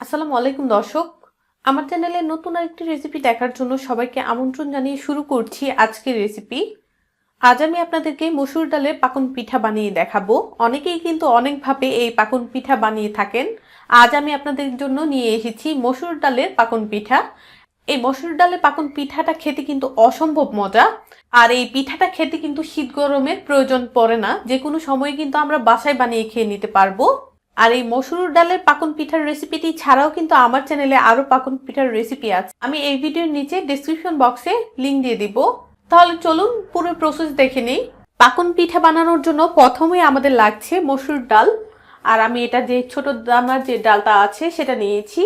আসসালামু আলাইকুম, দর্শক। আমার চ্যানেলে নতুন আরেকটি রেসিপি দেখার জন্য সবাইকে আমন্ত্রণ জানিয়ে শুরু করছি আজকের রেসিপি আজ আমি আপনাদেরকে মসুর ডালের পাকন পিঠা বানিয়ে দেখাবো। অনেকেই কিন্তু অনেকভাবে এই পাকন পিঠা বানিয়ে থাকেন। আজ আমি আপনাদের জন্য নিয়ে এসেছি মসুর ডালের পাকন পিঠা। এই মসুর ডালের পাকন পিঠাটা খেতে কিন্তু অসম্ভব মজা। আর এই পিঠাটা খেতে কিন্তু শীত গরমের প্রয়োজন পড়ে না। যে কোনো সময় কিন্তু আমরা বাসায় বানিয়ে খেয়ে নিতে পারব। আর এই মসুর ডালের পাকন পিঠার রেসিপিটি ছাড়াও কিন্তু আমার চ্যানেলে আরও পাকন পিঠার রেসিপি আছে। আমি এই ভিডিওর নিচে ডিসক্রিপশন বক্সে লিংক দিয়ে দিব। তাহলে চলুন পুরো প্রসেস দেখে নিই। পাকন পিঠা বানানোর জন্য প্রথমে আমাদের লাগছে মসুর ডাল। আর আমি এটা যে ছোট দানার যে ডালটা আছে সেটা নিয়েছি।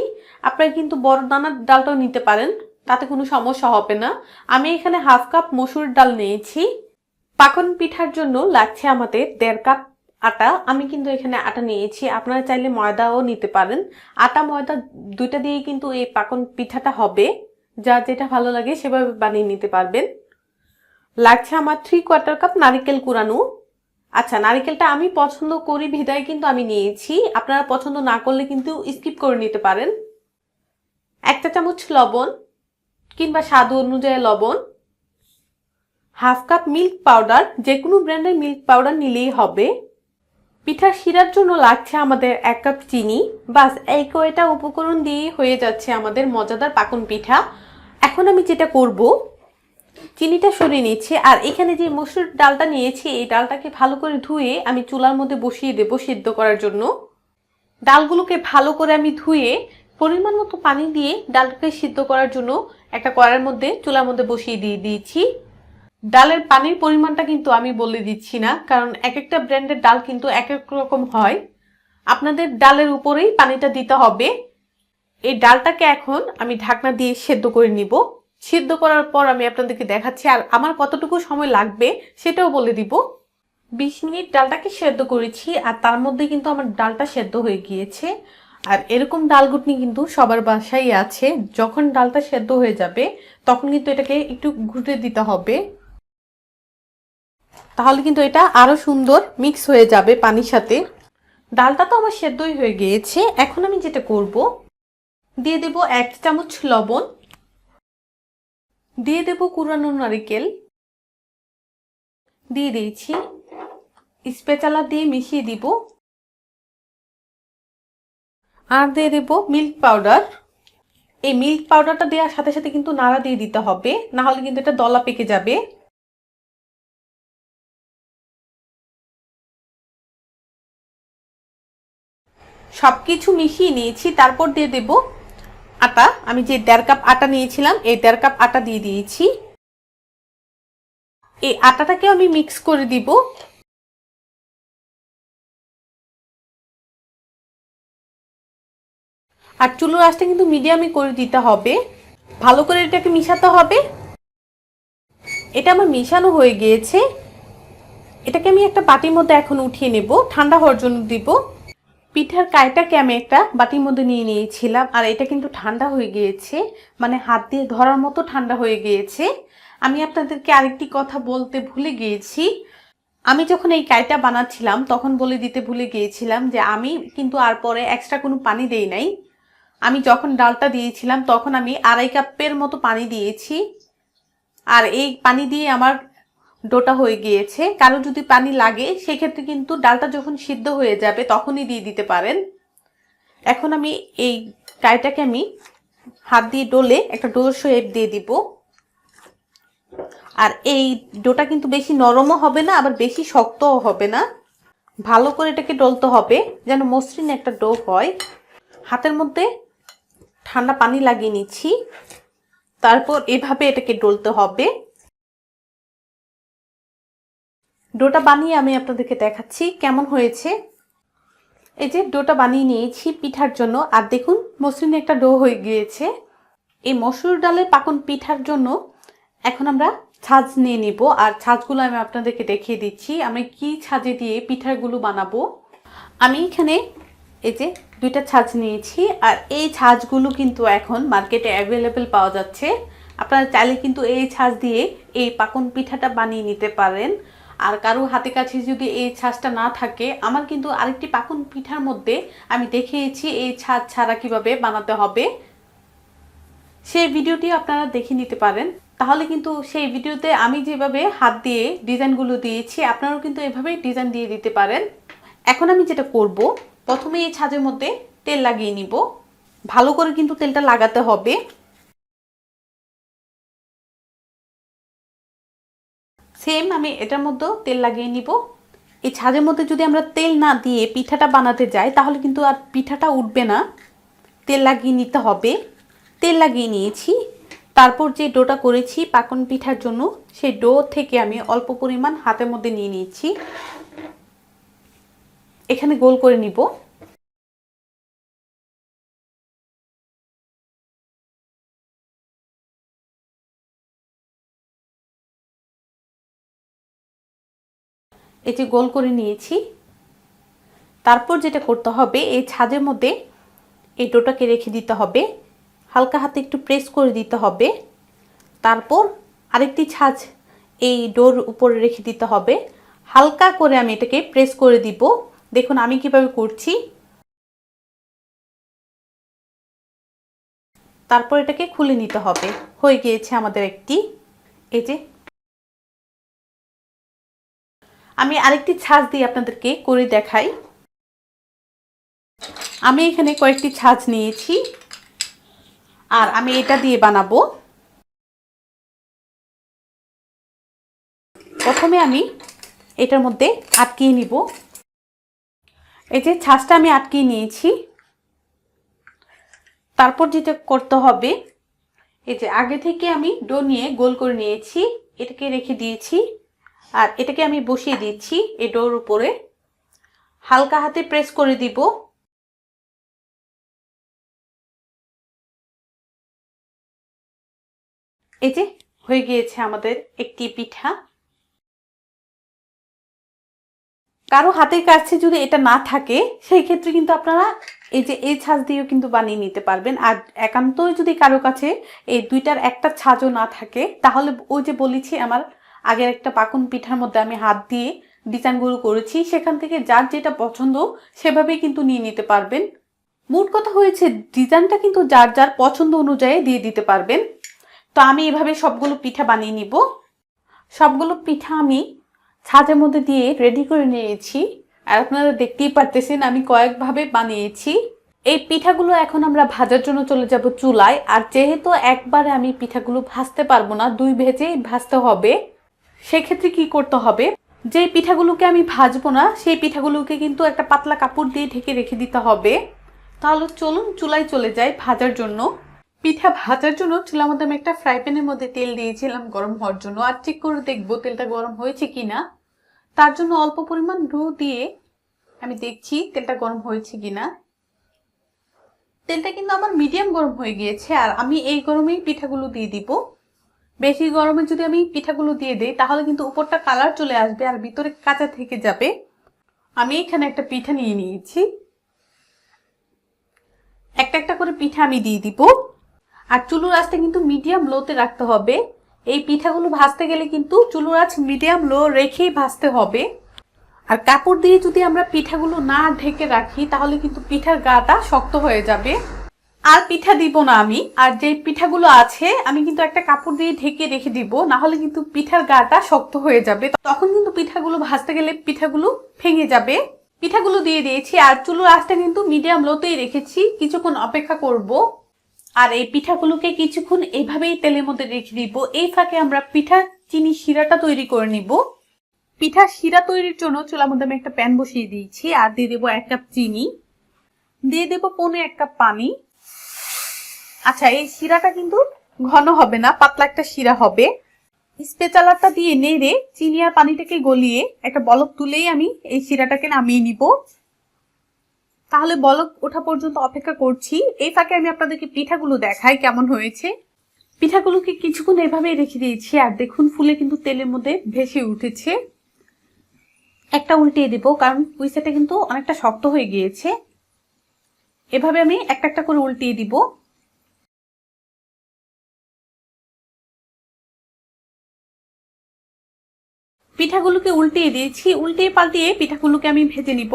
আপনারা কিন্তু বড় দানার ডালটাও নিতে পারেন, তাতে কোনো সমস্যা হবে না। আমি এখানে হাফ কাপ মসুর ডাল নিয়েছি। পাকন পিঠার জন্য লাগছে আমাদের দেড় কাপ আটা, আমি কিন্তু এখানে আটা নিয়েছি। আপনারা চাইলে ময়দাও নিতে পারেন। আটা, ময়দা দুইটা দিয়ে কিন্তু এই পাকন পিঠাটা হবে। যা যেটা ভালো লাগে সেভাবে বানিয়ে নিতে পারবেন। লাগছে আমার থ্রি কোয়ার্টার কাপ নারিকেল কুড়ানো। আচ্ছা নারিকেলটা আমি পছন্দ করি বিদায় কিন্তু আমি নিয়েছি। আপনারা পছন্দ না করলে কিন্তু স্কিপ করে নিতে পারেন। একটা চামচ লবণ কিংবা স্বাদ অনুযায়ী লবণ। হাফ কাপ মিল্ক পাউডার যে কোনো ব্র্যান্ডের মিল্ক পাউডার নিলেই হবে। পিঠার শিরার জন্য লাগছে আমাদের এক কাপ চিনি। বাস, এই কয়টা উপকরণ দিয়েই হয়ে যাচ্ছে আমাদের মজাদার পাকন পিঠা। এখন আমি যেটা করব, চিনিটা সরিয়ে নিচ্ছি। আর এখানে যে মসুর ডালটা নিয়েছি, এই ডালটাকে ভালো করে ধুয়ে আমি চুলার মধ্যে বসিয়ে দেব সিদ্ধ করার জন্য। ডালগুলোকে ভালো করে আমি ধুয়ে পরিমাণ মতো পানি দিয়ে ডালটাকে সিদ্ধ করার জন্য একটা কড়ার মধ্যে চুলার মধ্যে বসিয়ে দিয়ে দিয়েছি। ডালের পানির পরিমাণটা কিন্তু আমি বলে দিচ্ছি না, কারণ এক একটা ব্র্যান্ডের ডাল কিন্তু এক এক রকম হয়। আপনাদের ডালের উপরেই পানিটা দিতে হবে। এই ডালটাকে এখন আমি ঢাকনা দিয়ে সেদ্ধ করে নিব। সিদ্ধ করার পর আমি আপনাদেরকে দেখাচ্ছি আর আমার কতটুকু সময় লাগবে সেটাও বলে দিব। বিশ মিনিট ডালটাকে সেদ্ধ করেছি আর তার মধ্যে কিন্তু আমার ডালটা সেদ্ধ হয়ে গিয়েছে। আর এরকম ডাল ঘুটনি কিন্তু সবার বাসায় আছে। যখন ডালটা সেদ্ধ হয়ে যাবে, তখন কিন্তু এটাকে একটু ঘুটে দিতে হবে। তাহলে কিন্তু এটা আরও সুন্দর মিক্স হয়ে যাবে পানির সাথে। ডালটা তো আমার সেদ্ধই হয়ে গিয়েছে। এখন আমি যেটা করব, দিয়ে দেব এক চামচ লবণ, দিয়ে দেব কুরানো নারিকেল, দিয়ে দিয়েছি স্পেচালা দিয়ে মিশিয়ে দিব, আর দিয়ে দেব মিল্ক পাউডার এই মিল্ক পাউডারটা দেওয়ার সাথে সাথে কিন্তু নাড়া দিয়ে দিতে হবে না হলে কিন্তু এটা দলা পেকে যাবে। সব কিছু মিশিয়ে নিয়েছি, তারপর দিয়ে দেব আটা। আমি যে দেড় কাপ আটা নিয়েছিলাম, এই দেড় কাপ আটা দিয়ে দিয়েছি। এই আটাটাকে আমি মিক্স করে দিব। আর চুলোর আঁচটা কিন্তু মিডিয়ামে করে দিতে হবে। ভালো করে এটাকে মিশাতে হবে। এটা আমার মিশানো হয়ে গিয়েছে। এটাকে আমি একটা বাটির মধ্যে এখন উঠিয়ে নেব। ঠান্ডা হওয়ার জন্য দিব। পিঠার কায়টাকে আমি একটা বাটির মধ্যে নিয়ে নিয়েছিলাম? আর এটা কিন্তু ঠান্ডা হয়ে গিয়েছে মানে হাত দিয়ে ধরার মতো ঠান্ডা হয়ে গিয়েছে। আমি আপনাদেরকে আরেকটি কথা বলতে ভুলে গিয়েছি। আমি যখন এই কাইটা বানাচ্ছিলাম, তখন বলে দিতে ভুলে গিয়েছিলাম যে আমি কিন্তু আর পরে এক্সট্রা কোনো পানি দেই নাই। আমি যখন ডালটা দিয়েছিলাম, তখন আমি আড়াই কাপের মতো পানি দিয়েছি। আর এই পানি দিয়ে আমার ডোটা হয়ে গিয়েছে। কারও যদি পানি লাগে, সেক্ষেত্রে কিন্তু ডালটা যখন সিদ্ধ হয়ে যাবে, তখনই দিয়ে দিতে পারেন। এখন আমি এই কাইটাকে আমি হাত দিয়ে ডোলে একটা ডোর শেপ দিয়ে দিব। আর এই ডোটা কিন্তু বেশি নরমও হবে না, আবার বেশি শক্তও হবে না। ভালো করে এটাকে ডলতে হবে, যেন মসৃণ একটা ডো হয়। হাতের মধ্যে ঠান্ডা পানি লাগিয়ে নিচ্ছি। তারপর এভাবে এটাকে ডলতে হবে। ডোটা বানিয়ে আমি আপনাদেরকে দেখাচ্ছি কেমন হয়েছে। এই যে ডোটা বানিয়ে নিয়েছি পিঠার জন্য। আর দেখুন, মসৃণ একটা ডো হয়ে গিয়েছে। এই মসুর ডালের পাকন পিঠার জন্য এখন আমরা ছাঁচ নিয়ে নিব। আর ছাঁচগুলো আমি আপনাদেরকে দেখিয়ে দিচ্ছি। আমি কি ছাঁচে দিয়ে পিঠাগুলো বানাবো। আমি এখানে এই যে দুইটা ছাঁচ নিয়েছি। আর এই ছাঁচগুলো কিন্তু এখন মার্কেটে অ্যাভেলেবেল পাওয়া যাচ্ছে। আপনারা চাইলে কিন্তু এই ছাঁচ দিয়ে এই পাকন পিঠাটা বানিয়ে নিতে পারেন। আর কারও হাতে কাছে যদি এই ছাঁচটা না থাকে, আমার কিন্তু আরেকটি পাকুন পিঠার মধ্যে আমি দেখিয়েছি এই ছাঁচ ছাড়া কীভাবে বানাতে হবে। সেই ভিডিওটি আপনারা দেখে নিতে পারেন। তাহলে কিন্তু সেই ভিডিওতে আমি যেভাবে হাত দিয়ে ডিজাইনগুলো দিয়েছি, আপনারাও কিন্তু এভাবেই ডিজাইন দিয়ে দিতে পারেন। এখন আমি যেটা করব, প্রথমে এই ছাঁচের মধ্যে তেল লাগিয়ে নিব। ভালো করে কিন্তু তেলটা লাগাতে হবে। সেম আমি এটার মধ্যেও তেল লাগিয়ে নিব। এই ছাদের মধ্যে যদি আমরা তেল না দিয়ে পিঠাটা বানাতে যাই, তাহলে কিন্তু আর পিঠাটা উঠবে না। তেল লাগিয়ে নিতে হবে। তেল লাগিয়ে নিয়েছি। তারপর যে ডোটা করেছি পাকন পিঠার জন্য, সেই ডো থেকে আমি অল্প পরিমাণ হাতের মধ্যে নিয়ে নিয়েছি। এখানে গোল করে নিব। এই যে গোল করে নিয়েছি। তারপর যেটা করতে হবে, এই ছাদের মধ্যে এই ডোটাকে রেখে দিতে হবে। হালকা হাতে একটু প্রেস করে দিতে হবে। তারপর আরেকটি ছাঁচ এই ডোর উপরে রেখে দিতে হবে। হালকা করে আমি এটাকে প্রেস করে দিব। দেখুন আমি কীভাবে করছি। তারপর এটাকে খুলে নিতে হবে। হয়ে গিয়েছে আমাদের একটি, এই যে আমি আরেকটি ছাঁচ দিয়ে আপনাদেরকে করে দেখাই। আমি এখানে কয়েকটি ছাঁচ নিয়েছি। আর আমি এটা দিয়ে বানাবো। প্রথমে আমি এটার মধ্যে আটকিয়ে নিব। এই যে ছাঁচটা আমি আটকিয়ে নিয়েছি। তারপর যেটা করতে হবে, এই যে আগে থেকে আমি ডো নিয়ে গোল করে নিয়েছি। এটাকে রেখে দিয়েছি। আর এটাকে আমি বসিয়ে দিচ্ছি এই ডোর উপরে। হালকা হাতে প্রেস করে দিব। এই যে, হয়ে গিয়েছে আমাদের একটি পিঠা। কারও হাতের কাছে যদি এটা না থাকে, সেই ক্ষেত্রে কিন্তু আপনারা এই যে, এই ছাঁচ দিয়েও কিন্তু বানিয়ে নিতে পারবেন। আর একান্তই যদি কারও কাছে এই দুইটার একটা ছাঁচও না থাকে, তাহলে ওই যে বলেছি আমার আগের একটা পাকুন পিঠার মধ্যে আমি হাত দিয়ে ডিজাইনগুলো করেছি, সেখান থেকে যার যেটা পছন্দ সেভাবেই কিন্তু নিয়ে নিতে পারবেন। মোট কথা হয়েছে ডিজাইনটা কিন্তু যার যার পছন্দ অনুযায়ী দিয়ে দিতে পারবেন। তো আমি এভাবে সবগুলো পিঠা বানিয়ে নিব। সবগুলো পিঠা আমি ছাঁচের মধ্যে দিয়ে রেডি করে নিয়েছি। আর আপনারা দেখতেই পারতেছেন, আমি কয়েকভাবে বানিয়েছি। এই পিঠাগুলো এখন আমরা ভাজার জন্য চলে যাব চুলায়। আর যেহেতু একবারে আমি পিঠাগুলো ভাজতে পারব না, দুই ভেজেই ভাজতে হবে। সেক্ষেত্রে কি করতে হবে? যে পিঠাগুলোকে আমি ভাজবো না, সেই পিঠাগুলোকে কিন্তু একটা পাতলা কাপড় দিয়ে ঢেকে রেখে দিতে হবে। তাহলে চলুন চুলায় চলে যাই ভাজার জন্য। পিঠা ভাজার জন্য চুলার মধ্যে আমি একটা ফ্রাই প্যানের মধ্যে তেল দিয়েছিলাম গরম হওয়ার জন্য। আর ঠিক করে দেখব তেলটা গরম হয়েছে কিনা। তার জন্য অল্প পরিমাণ ডো দিয়ে আমি দেখছি তেলটা গরম হয়েছে কিনা। তেলটা কিন্তু আমার মিডিয়াম গরম হয়ে গিয়েছে, আর আমি এই গরমেই পিঠাগুলো দিয়ে দিব। বেশি গরমে যদি আমি পিঠাগুলো দিয়ে দিই, তাহলে কিন্তু উপরটা কালার চলে আসবে আর ভিতরে কাঁচা থেকে যাবে। আমি এখানে একটা পিঠা নিয়ে নিয়েছি। একটা একটা করে পিঠা আমি দিয়ে দিব। আর চুলুর আঁচটা কিন্তু মিডিয়াম লোতে রাখতে হবে। এই পিঠাগুলো ভাজতে গেলে কিন্তু চুলুর আঁচ মিডিয়াম লো রেখেই ভাজতে হবে। আর কাপড় দিয়ে যদি আমরা পিঠাগুলো না ঢেকে রাখি, তাহলে কিন্তু পিঠার গাটা শক্ত হয়ে যাবে। আর পিঠা দিব না আমি। আর যে পিঠাগুলো আছে, আমি কিন্তু একটা কাপড় দিয়ে ঢেকে রেখে দিব না হলে কিন্তু পিঠার গাটা শক্ত হয়ে যাবে। তখন কিন্তু পিঠাগুলো ভাজতে গেলে পিঠাগুলো ভেঙে যাবে। পিঠাগুলো দিয়ে দিয়েছি, আর চুলোর আঁচটা কিন্তু মিডিয়াম লোতেই রেখেছি। কিছুক্ষণ অপেক্ষা করব। আর এই পিঠাগুলোকে কিছুক্ষণ এইভাবেই তেলের মধ্যে রেখে দিব। এই ফাঁকে আমরা পিঠা চিনি শিরাটা তৈরি করে নিব। পিঠা শিরা তৈরির জন্য চুলার মধ্যে আমি একটা প্যান বসিয়ে দিয়েছি, আর দিয়ে দেবো এক কাপ চিনি। দিয়ে দেবো পনে এক কাপ পানি। আচ্ছা এই শিরাটা কিন্তু ঘন হবে না, পাতলা একটা শিরা হবে। স্পেচালারটা দিয়ে নেড়ে চিনি আর পানিটাকে গলিয়ে একটা বলক তুলেই আমি এই শিরাটাকে নামিয়ে নিব। তাহলে বলক ওঠা পর্যন্ত অপেক্ষা করছি। এই ফাঁকে আমি আপনাদেরকে পিঠাগুলো দেখাই কেমন হয়েছে। পিঠাগুলোকে কিছুক্ষণ এভাবে রেখে দিয়েছি, আর দেখুন ফুলে কিন্তু তেলের মধ্যে ভেসে উঠেছে। একটা উল্টিয়ে দিব, কারণ পুইসাটা কিন্তু অনেকটা শক্ত হয়ে গিয়েছে। এভাবে আমি একটা একটা করে উল্টিয়ে দিব। পিঠাগুলোকে উল্টিয়ে দিয়েছি, উল্টিয়ে পাল্টিয়ে পিঠাগুলোকে আমি ভেজে নিব।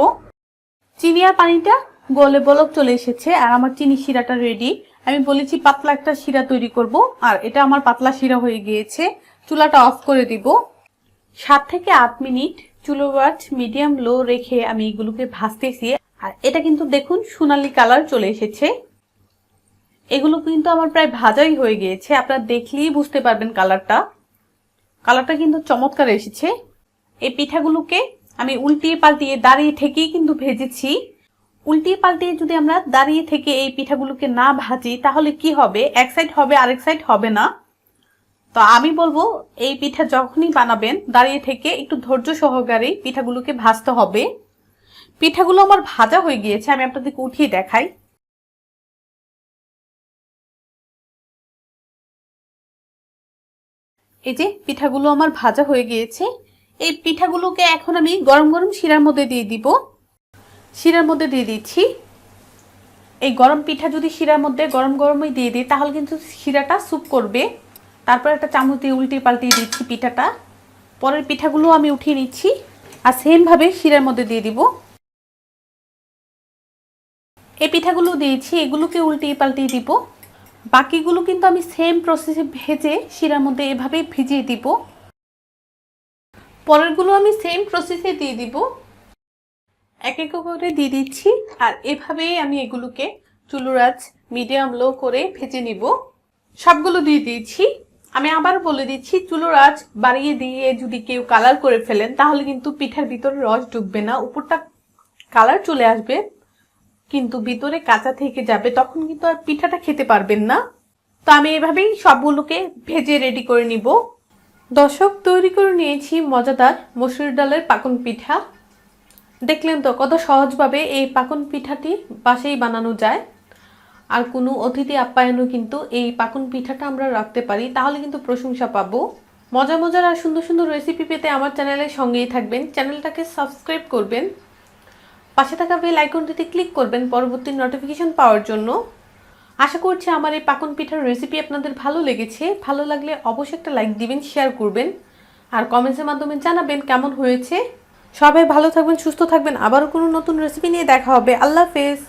চিনি আর পানিটা গলে বলক চলে এসেছে আর আমার চিনি শিরাটা রেডি আমি বলেছি পাতলা একটা শিরা তৈরি করব আর এটা আমার পাতলা শিরা হয়ে গিয়েছে, চুলাটা অফ করে দিব। সাত থেকে আট মিনিট চুলো আঁচ মিডিয়াম লো রেখে আমি এগুলোকে ভাজতেছি আর এটা কিন্তু দেখুন সোনালি কালার চলে এসেছে। এগুলো কিন্তু আমার প্রায় ভাজাই হয়ে গিয়েছে, আপনারা দেখলেই বুঝতে পারবেন কালারটা কালারটা কিন্তু চমৎকার এসেছে। এই পিঠাগুলোকে আমি উল্টিয়ে পাল্টিয়ে দাঁড়িয়ে থেকেই কিন্তু ভেজেছি। উল্টিয়ে পাল্টিয়ে যদি আমরা দাঁড়িয়ে থেকে এই পিঠাগুলোকে না ভাজি, তাহলে কি হবে? এক সাইড হবে, আরেক সাইড হবে না। তো আমি বলব, এই পিঠা যখনই বানাবেন, দাঁড়িয়ে থেকে একটু ধৈর্য সহকারে পিঠাগুলোকে ভাজতে হবে। পিঠাগুলো আমার ভাজা হয়ে গিয়েছে, আমি আপনাদেরকে উঠিয়ে দেখাই। এই যে পিঠাগুলো আমার ভাজা হয়ে গিয়েছে, এই পিঠাগুলোকে এখন আমি গরম গরম শিরার মধ্যে দিয়ে দিব। শিরার মধ্যে দিয়ে দিচ্ছি। এই গরম পিঠা যদি শিরার মধ্যে গরম গরমই দিয়ে দিই, তাহলে কিন্তু শিরাটা স্যুপ করবে। তারপর একটা চামচ দিয়ে উল্টিয়ে পাল্টিয়ে দিচ্ছি পিঠাটা। পরের পিঠাগুলো আমি উঠিয়ে নিচ্ছি আর সেমভাবে শিরার মধ্যে দিয়ে দিব। এই পিঠাগুলো দিয়েছি, এগুলোকে উল্টিয়ে পাল্টিয়ে দিব। বাকিগুলো কিন্তু আমি সেম প্রসেসে ভেজে শিরার মধ্যে এভাবেই ভিজিয়ে দিব। পরেরগুলো আমি সেম প্রসেসে দিয়ে দিব। এক এক করে দিয়ে দিচ্ছি আর এভাবেই আমি এগুলোকে চুলুরাজ মিডিয়াম লো করে ভেজে নিব। সবগুলো দিয়ে দিয়েছি। আমি আবার বলে দিচ্ছি চুলোর আঁচ বাড়িয়ে দিয়ে যদি কেউ কালার করে ফেলেন, তাহলে কিন্তু পিঠার ভিতরে রস ঢুকবে না, উপরটা কালার চলে আসবে। কিন্তু ভিতরে কাঁচা থেকে যাবে, তখন কিন্তু আর পিঠাটা খেতে পারবেন না। তো আমি এভাবেই সবগুলোকে ভেজে রেডি করে নিব। দর্শক, তৈরি করে নিয়েছি মজাদার মসুর ডালের পাকন পিঠা। দেখলেন তো কত সহজভাবে এই পাকন পিঠাটি বাসেই বানানো যায়। আর কোনো অতিথি আপ্যায়নও কিন্তু এই পাকন পিঠাটা আমরা রাখতে পারি। তাহলে কিন্তু প্রশংসা পাবো। মজা মজার আর সুন্দর সুন্দর রেসিপি পেতে আমার চ্যানেলের সঙ্গেই থাকবেন। চ্যানেলটাকে সাবস্ক্রাইব করবেন। পাশে থাকা বেল আইকনটিতে ক্লিক করবেন পরবর্তী নোটিফিকেশন পাওয়ার জন্য। আশা করছি আমার এই পাকন পিঠার রেসিপি আপনাদের ভালো লেগেছে। ভালো লাগলে অবশ্যই একটা লাইক দিবেন শেয়ার করবেন। আর কমেন্টসের মাধ্যমে জানাবেন কেমন হয়েছে। সবাই ভালো থাকবেন, সুস্থ থাকবেন। আবারও কোনো নতুন রেসিপি নিয়ে দেখা হবে। আল্লাহ হাফেজ।